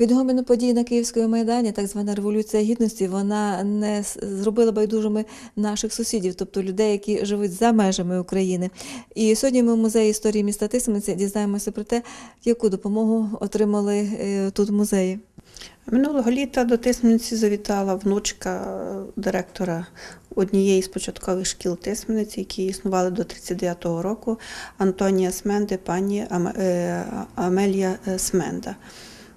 Відгоміну подій на Київському майдані, так звана революція гідності, вона не зробила байдужими наших сусідів, тобто людей, які живуть за межами України. І сьогодні ми в музеї історії міста Тисмениці дізнаємося про те, яку допомогу отримали е, тут музеї. Минулого літа до Тисмениці завітала внучка е, директора однієї з початкових шкіл Тисмениці, які існували до 39-го року, Антонія Сменди, пані е, Амелія Сменда.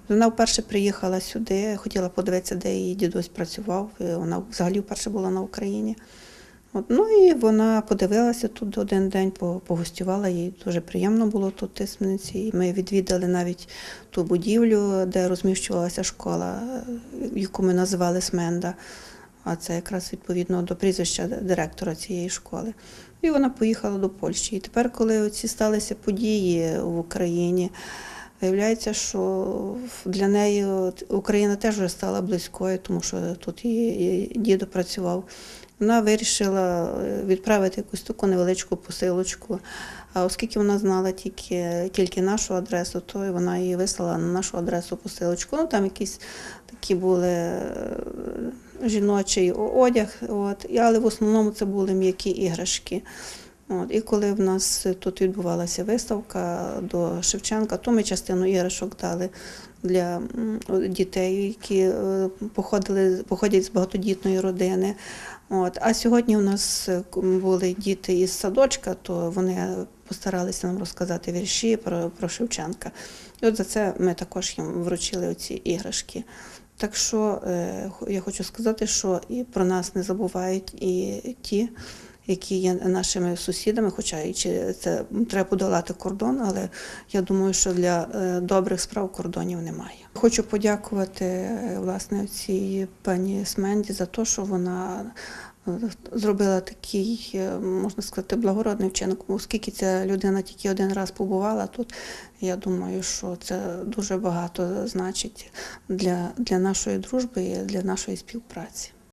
Вона вперше приїхала сюди, хотіла подивитися, де її дідусь працював. Вона взагалі вперше була на Україні. От, ну і вона подивилася тут один день, погостювала, їй дуже приємно було тут в. Ми відвідали навіть ту будівлю, де розміщувалася школа, е, яку ми називали Сменда. А це якраз відповідно до прізвища директора цієї школи. І вона поїхала до Польщі. І тепер, коли ці сталися події в Україні, виявляється, що для неї Україна теж вже стала близькою, тому що тут її дідо працював. Вона вирішила е, відправити якусь таку невеличку посилочку. А оскільки вона знала тільки, тільки нашу адресу, то вона її вислала на нашу адресу посилочку. Ну там якісь такі були е, жіночий одяг, от, але в основному це були м'які іграшки. От, і коли в нас тут відбувалася виставка до Шевченка, то ми частину іграшок дали для дітей, які е, походили, походять з багатодітної родини. От. А сьогодні у нас е, були діти із садочка, то вони постаралися нам розказати вірші про, про Шевченка. І от за це ми також їм вручили оці іграшки. Так що е, я хочу сказати, що і про нас не забувають і ті, які є нашими сусідами, хоча і чи це треба подолати кордон, але я думаю, що для е, добрих справ кордонів немає. Хочу подякувати е, власне цій пані Сменді за те, що вона е, зробила такий, можна сказати, благородний вчинок, оскільки ця людина тільки один раз побувала тут. Я думаю, що це дуже багато значить для, для нашої дружби і для нашої співпраці.